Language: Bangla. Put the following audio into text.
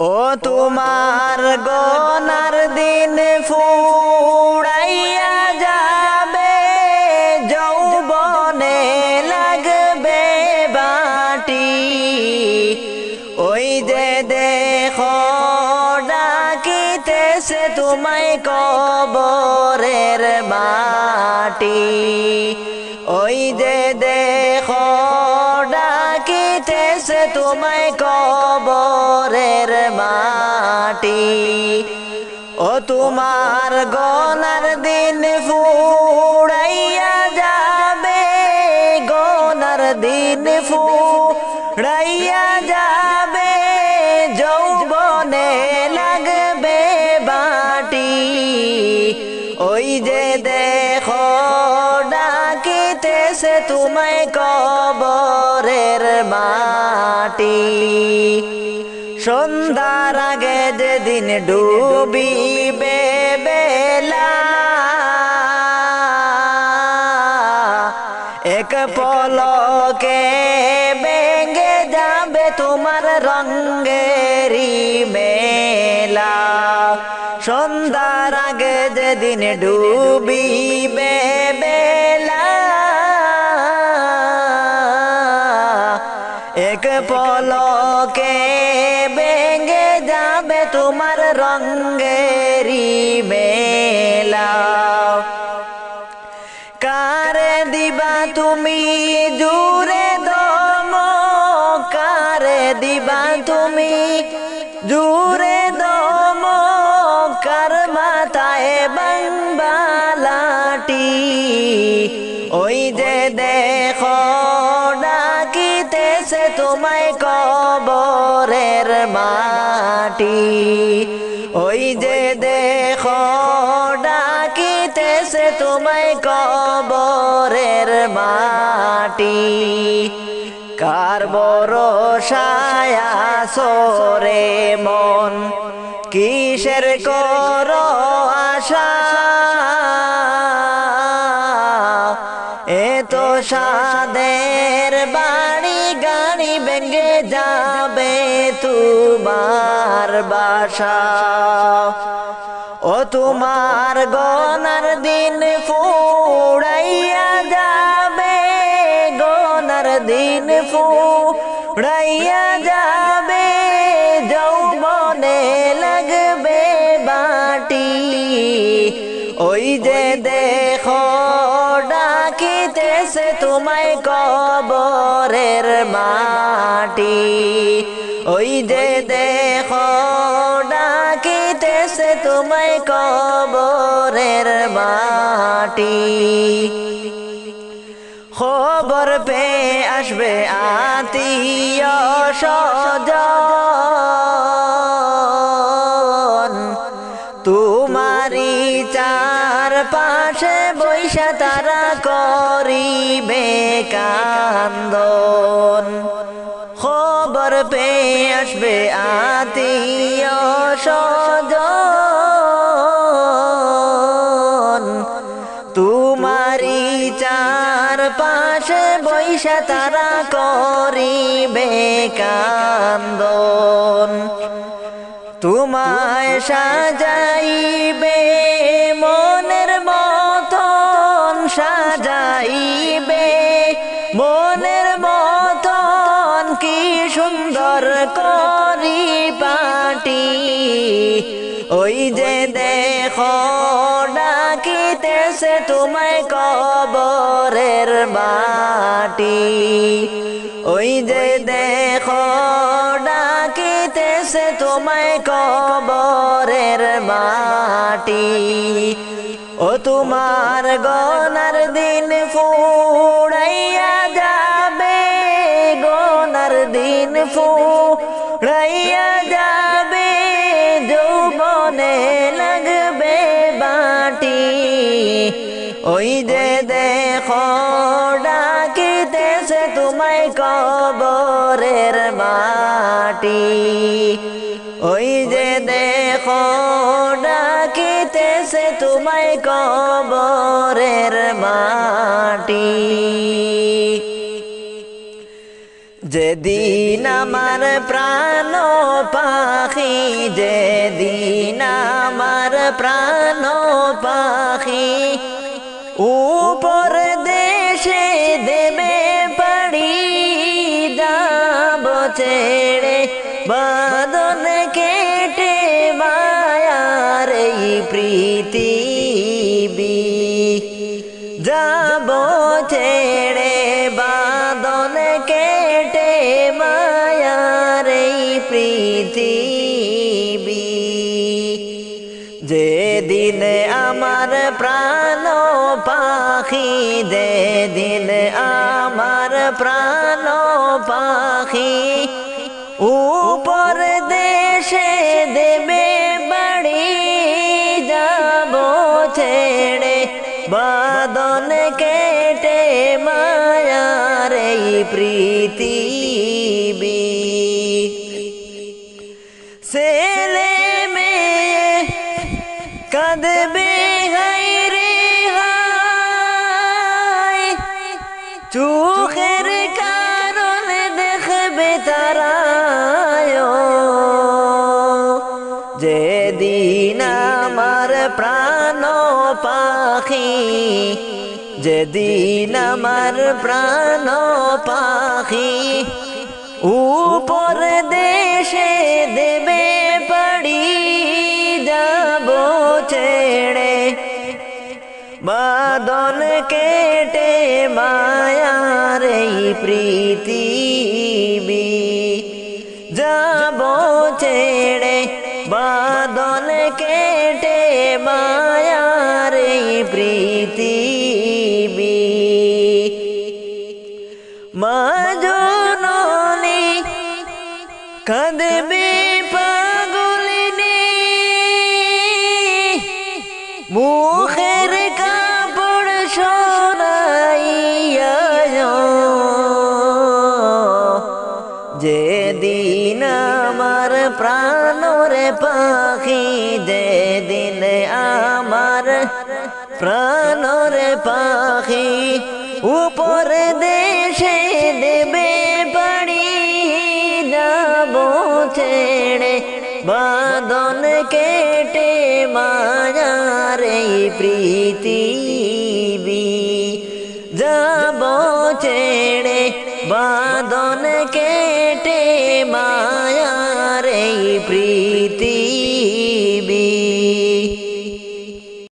ও তোমার গনার দিন ফুড়াইয়া যাবে, যৌবনে লাগবে বাটি। ওই যে দেখ, ডাকিতেছে তোমায় কবরের মাটি। ওই যে দেখ, ডাকিতেছে তোমায় কবরের মাটি। ও তোমার গনার দিন ফুড়াইয়া যাবে, গনার দিন ফুড়াইয়া যাবে, যৌবনে লাগবে বাটি। ওই যে দেখো, ডাকিতেছে তোমায় কবরের মাটি। সন্ধ্যার আগে যেদিন ডুবিবে বেলা এক পলকে বেঙ্গে যাবে তোমার রঙ্গেরি মেলা। সন্ধ্যার আগে যেদিন ডুবিবে বেলা এক পলকে বেঙ্গে যাবে তোমার রঙ্গেরি মেলা? কারে দিবা তুমি জুরে দম? কারে দিবা তুমি জুরে কবরের মাটি। ওই যে দেখো, ডাকিতেছে তোমায় কবরের মাটি। কার বড় সায়া সোরে মন? কিসের কর আশা? ভেঙে যাবে তোমার বাসা। ও তোমার গনার দিন ফুড়াইয়া যাবে, গনার দিন ফুড়াইয়া যাবে। যৌবনে লাগবে বাটি। ওই যে দেখো, ডাকিতেছে তোমায় কবরের মাটি। ওই যে দেখো ডাকিতেছে তোমায় কবরের মাটি। খবর পে আসবে আত্মীয় পে আসবে আত্মীয় স্বজন। তোমারি চার পাশে বৈশা তারা করিবে কান্দন। তোমায় সাজাইবে মনের মতন, সাজাইবে মনের সুন্দর করি পাটি ওই যে দেখো ডাকিতেছে তোমায় কবরের মাটি। ওই যে দেখো ডাকিতেছে তোমায় কবরের মাটি। ও তোমার গনার দিন ফুড়াইয়া দিন ফুড়াইয়া যাবে যৌবনে লাগবে বাটি। ওই যে দেখো ডাকিতেছে তোমায় কবরের মাটি। ওই যেদিন আমার প্রাণ পাখি যে দিন আমার প্রাণ পাখি পাখি দিল আমার প্রাণ পাখি। উপর দেশে দেবে বাড়ি যাব ছেড়ে। বাদন কেটে মায়ার এই পৃথিবী যেদিন আমার প্রাণ পাখি উপর দেশে দেবে পড়ি যাব ছেড়ে। বাদন কেটে মায়ার এই পৃথিবী যাব ছেড়ে। বাদন কেটে মায়ার এই পৃথিবী মা জননী কাঁদবে পাগলিনী মুখের কাপড় সরাইয়া যেদিন আমার প্রাণরে পাখি, যেদিন আমার প্রাণরে পাখি, উপর দেশে प्रीतिविबेणे बादने